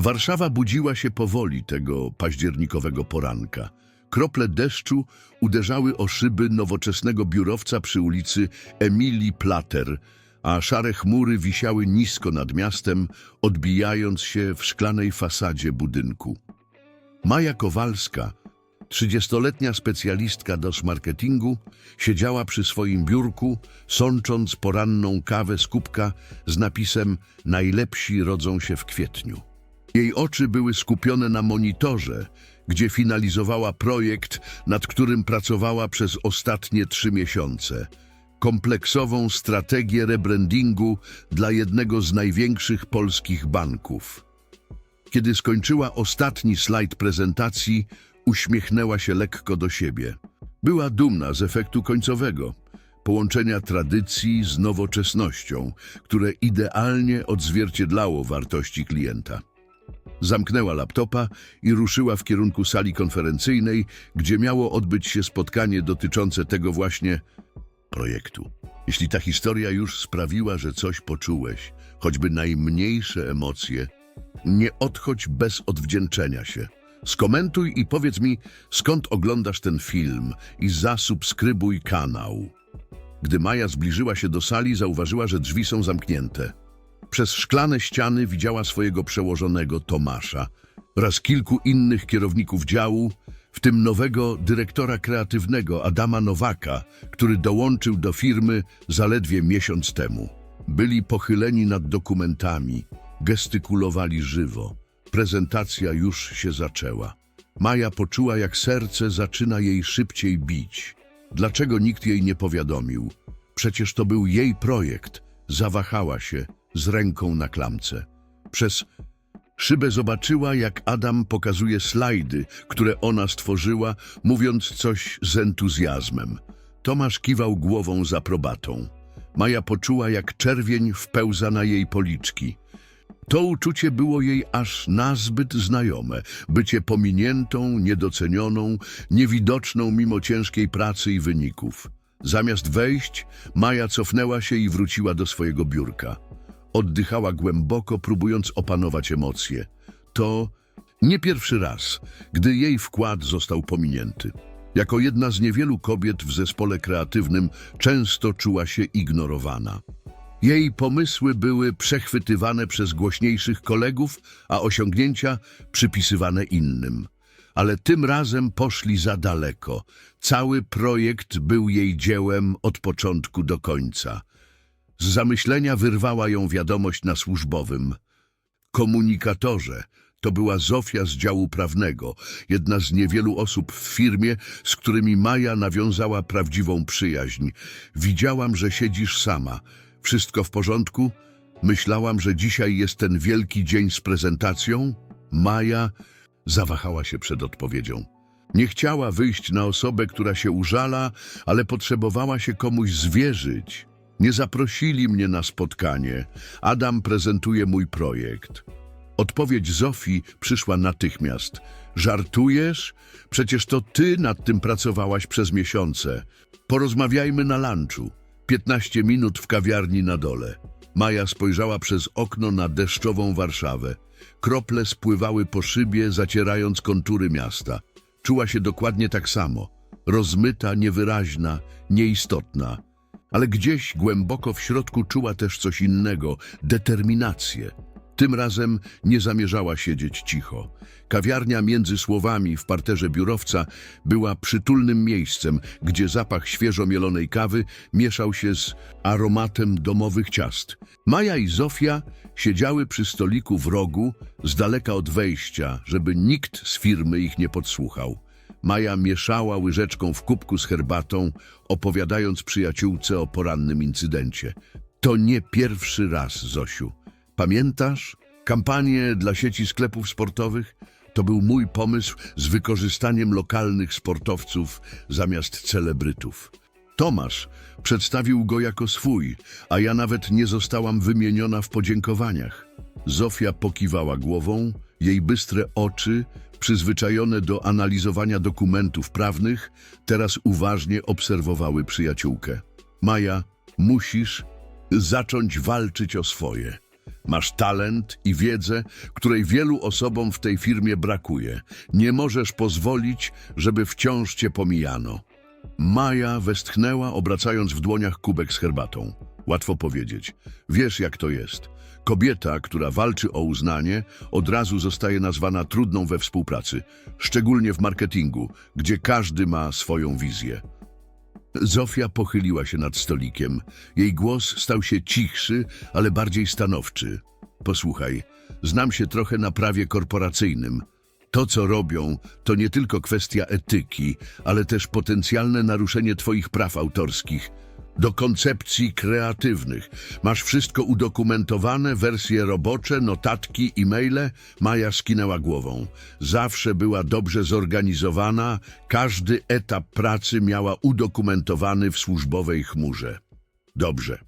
Warszawa budziła się powoli tego październikowego poranka. Krople deszczu uderzały o szyby nowoczesnego biurowca przy ulicy Emilii Plater, a szare chmury wisiały nisko nad miastem, odbijając się w szklanej fasadzie budynku. Maja Kowalska, trzydziestoletnia specjalistka do marketingu, siedziała przy swoim biurku, sącząc poranną kawę z kubka z napisem Najlepsi rodzą się w kwietniu. Jej oczy były skupione na monitorze, gdzie finalizowała projekt, nad którym pracowała przez ostatnie trzy miesiące. Kompleksową strategię rebrandingu dla jednego z największych polskich banków. Kiedy skończyła ostatni slajd prezentacji, uśmiechnęła się lekko do siebie. Była dumna z efektu końcowego, połączenia tradycji z nowoczesnością, które idealnie odzwierciedlało wartości klienta. Zamknęła laptopa i ruszyła w kierunku sali konferencyjnej, gdzie miało odbyć się spotkanie dotyczące tego właśnie projektu. Jeśli ta historia już sprawiła, że coś poczułeś, choćby najmniejsze emocje, nie odchodź bez odwdzięczenia się. Skomentuj i powiedz mi, skąd oglądasz ten film i zasubskrybuj kanał. Gdy Maja zbliżyła się do sali, zauważyła, że drzwi są zamknięte. Przez szklane ściany widziała swojego przełożonego Tomasza oraz kilku innych kierowników działu, w tym nowego dyrektora kreatywnego Adama Nowaka, który dołączył do firmy zaledwie miesiąc temu. Byli pochyleni nad dokumentami, gestykulowali żywo. Prezentacja już się zaczęła. Maja poczuła, jak serce zaczyna jej szybciej bić. Dlaczego nikt jej nie powiadomił? Przecież to był jej projekt. Zawahała się z ręką na klamce. Przez szybę zobaczyła, jak Adam pokazuje slajdy, które ona stworzyła, mówiąc coś z entuzjazmem. Tomasz kiwał głową z aprobatą. Maja poczuła, jak czerwień wpełza na jej policzki. To uczucie było jej aż nazbyt znajome. Bycie pominiętą, niedocenioną, niewidoczną mimo ciężkiej pracy i wyników. Zamiast wejść, Maja cofnęła się i wróciła do swojego biurka. Oddychała głęboko, próbując opanować emocje. To nie pierwszy raz, gdy jej wkład został pominięty. Jako jedna z niewielu kobiet w zespole kreatywnym często czuła się ignorowana. Jej pomysły były przechwytywane przez głośniejszych kolegów, a osiągnięcia przypisywane innym. Ale tym razem poszli za daleko. Cały projekt był jej dziełem od początku do końca. Z zamyślenia wyrwała ją wiadomość na służbowym. Komunikatorze to była Zofia z działu prawnego, jedna z niewielu osób w firmie, z którymi Maja nawiązała prawdziwą przyjaźń. Widziałam, że siedzisz sama. Wszystko w porządku? Myślałam, że dzisiaj jest ten wielki dzień z prezentacją? Maja zawahała się przed odpowiedzią. Nie chciała wyjść na osobę, która się użala, ale potrzebowała się komuś zwierzyć. Nie zaprosili mnie na spotkanie. Adam prezentuje mój projekt. Odpowiedź Zofii przyszła natychmiast. Żartujesz? Przecież to ty nad tym pracowałaś przez miesiące. Porozmawiajmy na lunchu. 15 minut w kawiarni na dole. Maja spojrzała przez okno na deszczową Warszawę. Krople spływały po szybie, zacierając kontury miasta. Czuła się dokładnie tak samo. Rozmyta, niewyraźna, nieistotna. Ale gdzieś głęboko w środku czuła też coś innego determinację. Tym razem nie zamierzała siedzieć cicho. Kawiarnia między słowami w parterze biurowca była przytulnym miejscem, gdzie zapach świeżo mielonej kawy mieszał się z aromatem domowych ciast. Maja i Zofia siedziały przy stoliku w rogu, z daleka od wejścia, żeby nikt z firmy ich nie podsłuchał. Maja mieszała łyżeczką w kubku z herbatą, opowiadając przyjaciółce o porannym incydencie. To nie pierwszy raz, Zosiu. Pamiętasz? Kampanię dla sieci sklepów sportowych? To był mój pomysł z wykorzystaniem lokalnych sportowców zamiast celebrytów. Tomasz przedstawił go jako swój, a ja nawet nie zostałam wymieniona w podziękowaniach. Zofia pokiwała głową, jej bystre oczy, przyzwyczajone do analizowania dokumentów prawnych, teraz uważnie obserwowały przyjaciółkę. Maja, musisz zacząć walczyć o swoje. Masz talent i wiedzę, której wielu osobom w tej firmie brakuje. Nie możesz pozwolić, żeby wciąż cię pomijano. Maja westchnęła, obracając w dłoniach kubek z herbatą. Łatwo powiedzieć. Wiesz, jak to jest. Kobieta, która walczy o uznanie, od razu zostaje nazwana trudną we współpracy, szczególnie w marketingu, gdzie każdy ma swoją wizję. Zofia pochyliła się nad stolikiem. Jej głos stał się cichszy, ale bardziej stanowczy. Posłuchaj, znam się trochę na prawie korporacyjnym. To, co robią, to nie tylko kwestia etyki, ale też potencjalne naruszenie Twoich praw autorskich. Do koncepcji kreatywnych. Masz wszystko udokumentowane, wersje robocze, notatki, e-maile? Maja skinęła głową. Zawsze była dobrze zorganizowana, każdy etap pracy miała udokumentowany w służbowej chmurze. Dobrze.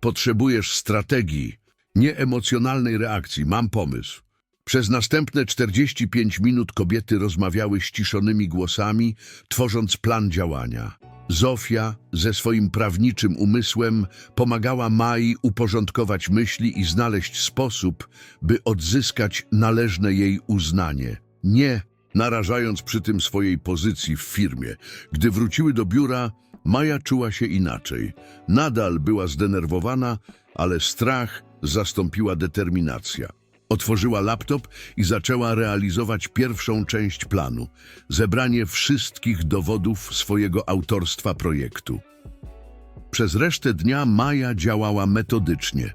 Potrzebujesz strategii, nie emocjonalnej reakcji. Mam pomysł. Przez następne 45 minut kobiety rozmawiały ściszonymi głosami, tworząc plan działania. Zofia ze swoim prawniczym umysłem pomagała Mai uporządkować myśli i znaleźć sposób, by odzyskać należne jej uznanie. Nie narażając przy tym swojej pozycji w firmie. Gdy wróciły do biura, Maja czuła się inaczej. Nadal była zdenerwowana, ale strach zastąpiła determinacja. Otworzyła laptop i zaczęła realizować pierwszą część planu zebranie wszystkich dowodów swojego autorstwa projektu. Przez resztę dnia Maja działała metodycznie.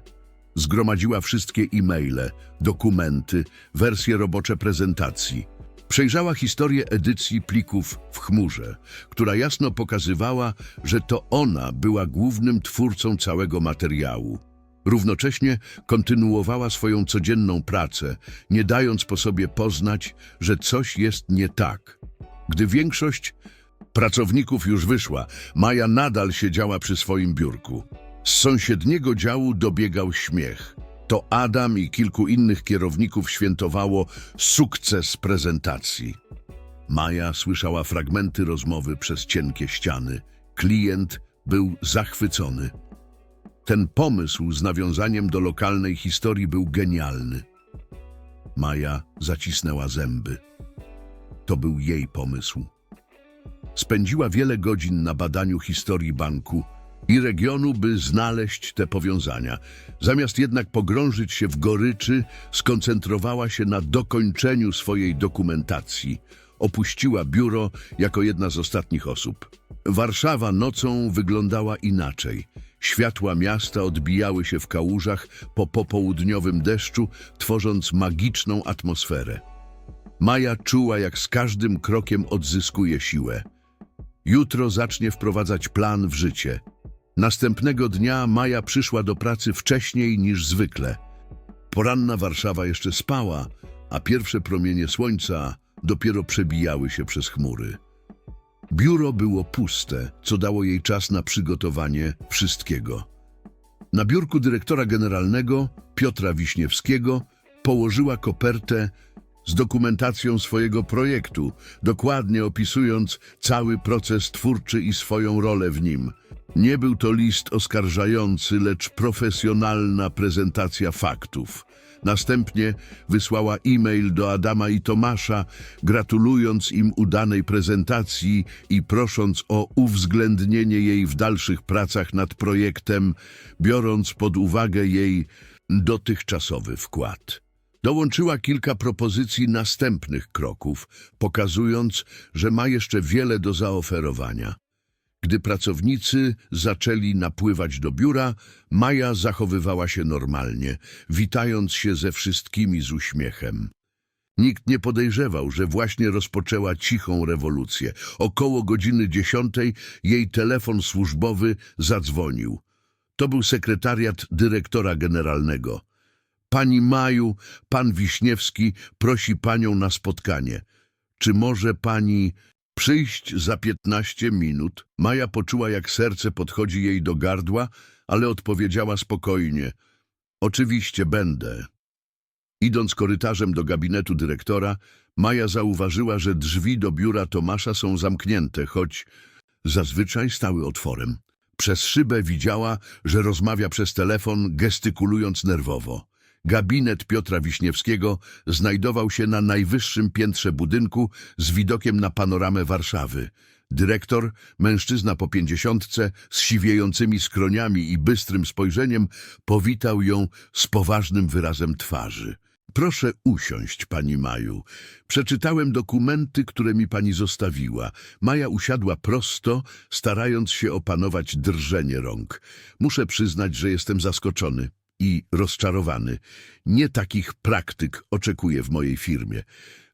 Zgromadziła wszystkie e-maile, dokumenty, wersje robocze prezentacji. Przejrzała historię edycji plików w chmurze, która jasno pokazywała, że to ona była głównym twórcą całego materiału. Równocześnie kontynuowała swoją codzienną pracę, nie dając po sobie poznać, że coś jest nie tak. Gdy większość pracowników już wyszła, Maja nadal siedziała przy swoim biurku. Z sąsiedniego działu dobiegał śmiech. To Adam i kilku innych kierowników świętowało sukces prezentacji. Maja słyszała fragmenty rozmowy przez cienkie ściany. Klient był zachwycony. Ten pomysł z nawiązaniem do lokalnej historii był genialny. Maja zacisnęła zęby. To był jej pomysł. Spędziła wiele godzin na badaniu historii banku i regionu, by znaleźć te powiązania. Zamiast jednak pogrążyć się w goryczy, skoncentrowała się na dokończeniu swojej dokumentacji. Opuściła biuro jako jedna z ostatnich osób. Warszawa nocą wyglądała inaczej. Światła miasta odbijały się w kałużach po popołudniowym deszczu, tworząc magiczną atmosferę. Maja czuła, jak z każdym krokiem odzyskuje siłę. Jutro zacznie wprowadzać plan w życie. Następnego dnia Maja przyszła do pracy wcześniej niż zwykle. Poranna Warszawa jeszcze spała, a pierwsze promienie słońca dopiero przebijały się przez chmury. Biuro było puste, co dało jej czas na przygotowanie wszystkiego. Na biurku dyrektora generalnego Piotra Wiśniewskiego położyła kopertę z dokumentacją swojego projektu, dokładnie opisując cały proces twórczy i swoją rolę w nim. Nie był to list oskarżający, lecz profesjonalna prezentacja faktów. Następnie wysłała e-mail do Adama i Tomasza, gratulując im udanej prezentacji i prosząc o uwzględnienie jej w dalszych pracach nad projektem, biorąc pod uwagę jej dotychczasowy wkład. Dołączyła kilka propozycji następnych kroków, pokazując, że ma jeszcze wiele do zaoferowania. Gdy pracownicy zaczęli napływać do biura, Maja zachowywała się normalnie, witając się ze wszystkimi z uśmiechem. Nikt nie podejrzewał, że właśnie rozpoczęła cichą rewolucję. Około godziny dziesiątej jej telefon służbowy zadzwonił. To był sekretariat dyrektora generalnego. Pani Maju, pan Wiśniewski prosi panią na spotkanie. Czy może pani przyjść za piętnaście minut? Maja poczuła, jak serce podchodzi jej do gardła, ale odpowiedziała spokojnie. Oczywiście będę. Idąc korytarzem do gabinetu dyrektora, Maja zauważyła, że drzwi do biura Tomasza są zamknięte, choć zazwyczaj stały otworem. Przez szybę widziała, że rozmawia przez telefon, gestykulując nerwowo. Gabinet Piotra Wiśniewskiego znajdował się na najwyższym piętrze budynku z widokiem na panoramę Warszawy. Dyrektor, mężczyzna po pięćdziesiątce, z siwiejącymi skroniami i bystrym spojrzeniem, powitał ją z poważnym wyrazem twarzy. Proszę usiąść, pani Maju. Przeczytałem dokumenty, które mi pani zostawiła. Maja usiadła prosto, starając się opanować drżenie rąk. Muszę przyznać, że jestem zaskoczony i rozczarowany. Nie takich praktyk oczekuję w mojej firmie.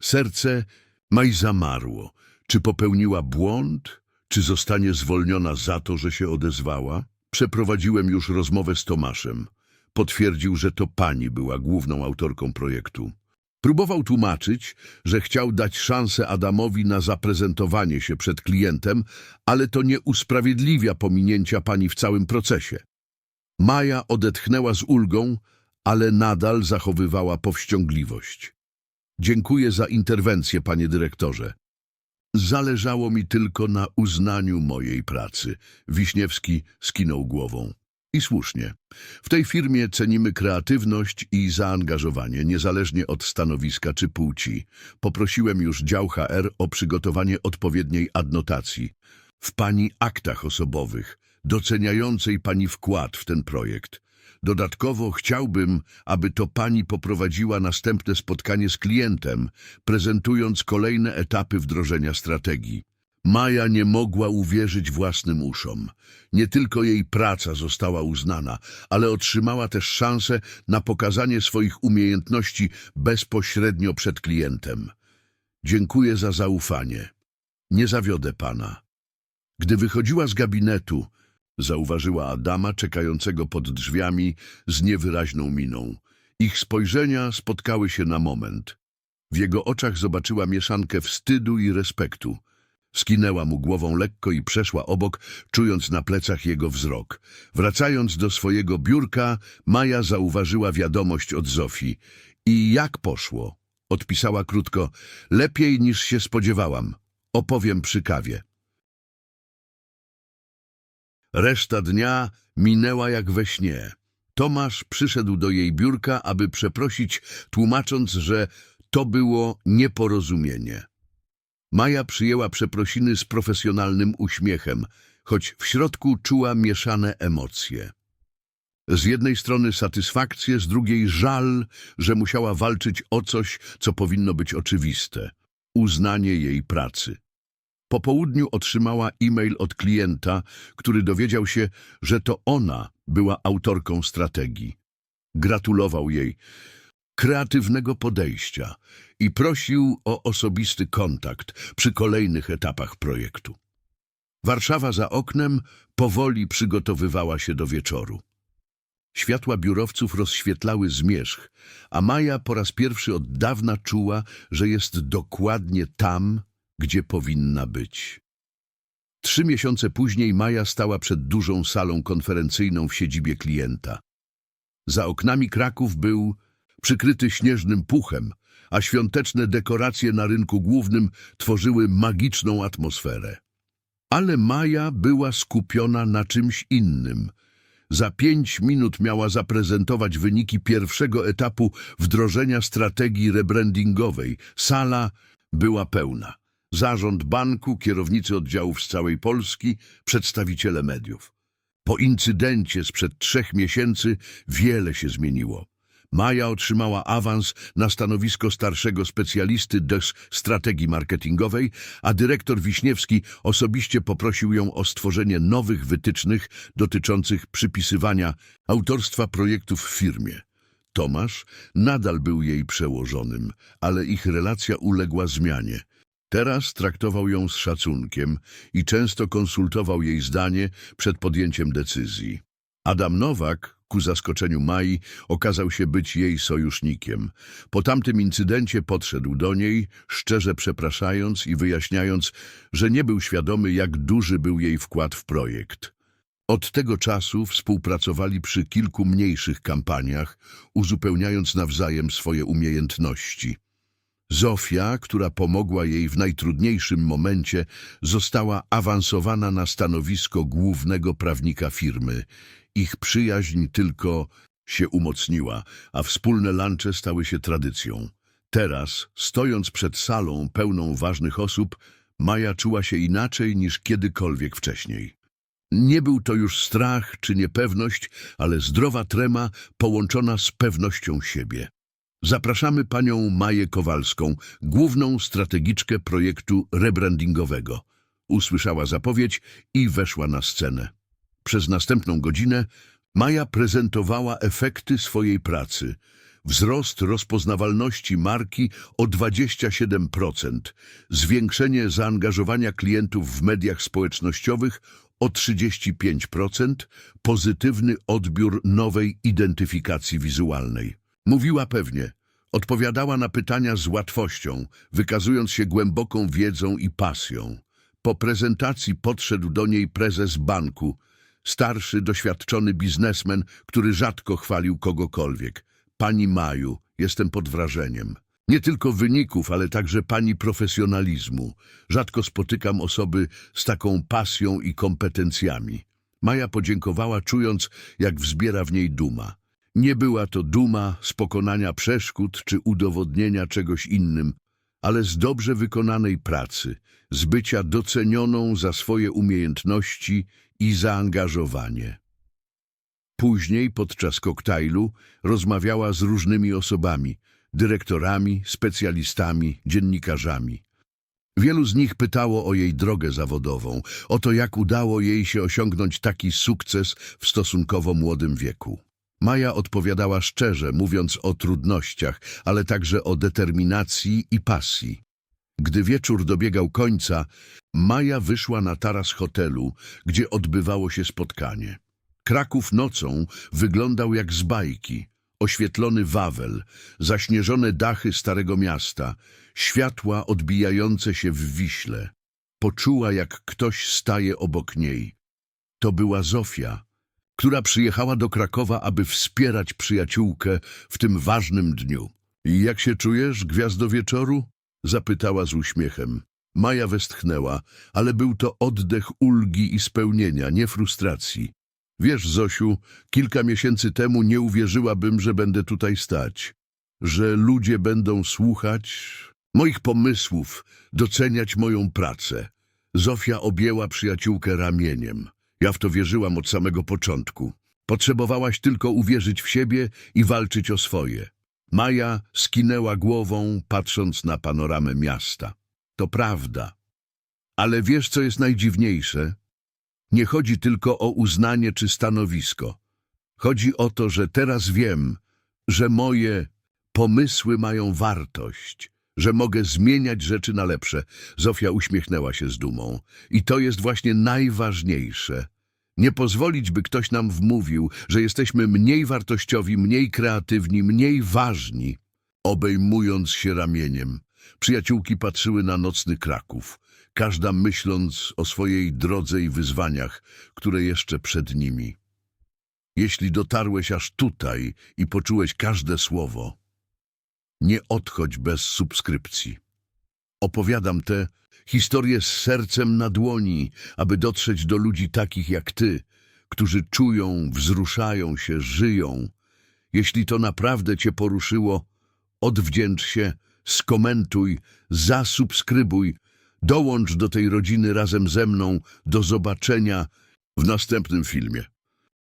Serce Maj zamarło. Czy popełniła błąd? Czy zostanie zwolniona za to, że się odezwała? Przeprowadziłem już rozmowę z Tomaszem. Potwierdził, że to pani była główną autorką projektu. Próbował tłumaczyć, że chciał dać szansę Adamowi na zaprezentowanie się przed klientem, ale to nie usprawiedliwia pominięcia pani w całym procesie. Maja odetchnęła z ulgą, ale nadal zachowywała powściągliwość. Dziękuję za interwencję, panie dyrektorze. Zależało mi tylko na uznaniu mojej pracy. Wiśniewski skinął głową. I słusznie. W tej firmie cenimy kreatywność i zaangażowanie, niezależnie od stanowiska czy płci. Poprosiłem już dział HR o przygotowanie odpowiedniej adnotacji w pani aktach osobowych, doceniającej pani wkład w ten projekt. Dodatkowo chciałbym, aby to pani poprowadziła następne spotkanie z klientem, prezentując kolejne etapy wdrożenia strategii. Maja nie mogła uwierzyć własnym uszom. Nie tylko jej praca została uznana, ale otrzymała też szansę na pokazanie swoich umiejętności bezpośrednio przed klientem. Dziękuję za zaufanie. Nie zawiodę pana. Gdy wychodziła z gabinetu, zauważyła Adama czekającego pod drzwiami z niewyraźną miną. Ich spojrzenia spotkały się na moment. W jego oczach zobaczyła mieszankę wstydu i respektu. Skinęła mu głową lekko i przeszła obok, czując na plecach jego wzrok. Wracając do swojego biurka, Maja zauważyła wiadomość od Zofii. I jak poszło? Odpisała krótko. Lepiej niż się spodziewałam. Opowiem przy kawie. Reszta dnia minęła jak we śnie. Tomasz przyszedł do jej biurka, aby przeprosić, tłumacząc, że to było nieporozumienie. Maja przyjęła przeprosiny z profesjonalnym uśmiechem, choć w środku czuła mieszane emocje. Z jednej strony satysfakcję, z drugiej żal, że musiała walczyć o coś, co powinno być oczywiste uznanie jej pracy. Po południu otrzymała e-mail od klienta, który dowiedział się, że to ona była autorką strategii. Gratulował jej kreatywnego podejścia i prosił o osobisty kontakt przy kolejnych etapach projektu. Warszawa za oknem powoli przygotowywała się do wieczoru. Światła biurowców rozświetlały zmierzch, a Maja po raz pierwszy od dawna czuła, że jest dokładnie tam, gdzie powinna być. Trzy miesiące później Maja stała przed dużą salą konferencyjną w siedzibie klienta. Za oknami Kraków był przykryty śnieżnym puchem, a świąteczne dekoracje na rynku głównym tworzyły magiczną atmosferę. Ale Maja była skupiona na czymś innym. Za pięć minut miała zaprezentować wyniki pierwszego etapu wdrożenia strategii rebrandingowej. Sala była pełna. Zarząd banku, kierownicy oddziałów z całej Polski, przedstawiciele mediów. Po incydencie sprzed trzech miesięcy wiele się zmieniło. Maja otrzymała awans na stanowisko starszego specjalisty des strategii marketingowej, a dyrektor Wiśniewski osobiście poprosił ją o stworzenie nowych wytycznych dotyczących przypisywania autorstwa projektów w firmie. Tomasz nadal był jej przełożonym, ale ich relacja uległa zmianie. Teraz traktował ją z szacunkiem i często konsultował jej zdanie przed podjęciem decyzji. Adam Nowak, ku zaskoczeniu Mai, okazał się być jej sojusznikiem. Po tamtym incydencie podszedł do niej, szczerze przepraszając i wyjaśniając, że nie był świadomy, jak duży był jej wkład w projekt. Od tego czasu współpracowali przy kilku mniejszych kampaniach, uzupełniając nawzajem swoje umiejętności. Zofia, która pomogła jej w najtrudniejszym momencie, została awansowana na stanowisko głównego prawnika firmy. Ich przyjaźń tylko się umocniła, a wspólne lunche stały się tradycją. Teraz, stojąc przed salą pełną ważnych osób, Maja czuła się inaczej niż kiedykolwiek wcześniej. Nie był to już strach czy niepewność, ale zdrowa trema połączona z pewnością siebie. Zapraszamy panią Maję Kowalską, główną strategiczkę projektu rebrandingowego. Usłyszała zapowiedź i weszła na scenę. Przez następną godzinę Maja prezentowała efekty swojej pracy. Wzrost rozpoznawalności marki o 27%, zwiększenie zaangażowania klientów w mediach społecznościowych o 35%, pozytywny odbiór nowej identyfikacji wizualnej. Mówiła pewnie, odpowiadała na pytania z łatwością, wykazując się głęboką wiedzą i pasją. Po prezentacji podszedł do niej prezes banku, starszy, doświadczony biznesmen, który rzadko chwalił kogokolwiek. Pani Maju, jestem pod wrażeniem. Nie tylko wyników, ale także pani profesjonalizmu. Rzadko spotykam osoby z taką pasją i kompetencjami. Maja podziękowała, czując, jak wzbiera w niej duma. Nie była to duma z pokonania przeszkód czy udowodnienia czegoś innym, ale z dobrze wykonanej pracy, z bycia docenioną za swoje umiejętności i zaangażowanie. Później, podczas koktajlu, rozmawiała z różnymi osobami, dyrektorami, specjalistami, dziennikarzami. Wielu z nich pytało o jej drogę zawodową, o to, jak udało jej się osiągnąć taki sukces w stosunkowo młodym wieku. Maja odpowiadała szczerze, mówiąc o trudnościach, ale także o determinacji i pasji. Gdy wieczór dobiegał końca, Maja wyszła na taras hotelu, gdzie odbywało się spotkanie. Kraków nocą wyglądał jak z bajki. Oświetlony Wawel, zaśnieżone dachy Starego Miasta, światła odbijające się w Wiśle. Poczuła, jak ktoś staje obok niej. To była Zofia, która przyjechała do Krakowa, aby wspierać przyjaciółkę w tym ważnym dniu. I jak się czujesz, gwiazdo wieczoru? Zapytała z uśmiechem. Maja westchnęła, ale był to oddech ulgi i spełnienia, nie frustracji. Wiesz, Zosiu, kilka miesięcy temu nie uwierzyłabym, że będę tutaj stać, że ludzie będą słuchać moich pomysłów, doceniać moją pracę. Zofia objęła przyjaciółkę ramieniem. Ja w to wierzyłam od samego początku. Potrzebowałaś tylko uwierzyć w siebie i walczyć o swoje. Maja skinęła głową, patrząc na panoramę miasta. To prawda. Ale wiesz, co jest najdziwniejsze? Nie chodzi tylko o uznanie czy stanowisko. Chodzi o to, że teraz wiem, że moje pomysły mają wartość, że mogę zmieniać rzeczy na lepsze. Zofia uśmiechnęła się z dumą. I to jest właśnie najważniejsze. Nie pozwolić, by ktoś nam wmówił, że jesteśmy mniej wartościowi, mniej kreatywni, mniej ważni. Obejmując się ramieniem, przyjaciółki patrzyły na nocny Kraków, każda myśląc o swojej drodze i wyzwaniach, które jeszcze przed nimi. Jeśli dotarłeś aż tutaj i poczułeś każde słowo, nie odchodź bez subskrypcji. Opowiadam te historie z sercem na dłoni, aby dotrzeć do ludzi takich jak ty, którzy czują, wzruszają się, żyją. Jeśli to naprawdę cię poruszyło, odwdzięcz się, skomentuj, zasubskrybuj, dołącz do tej rodziny razem ze mną. Do zobaczenia w następnym filmie.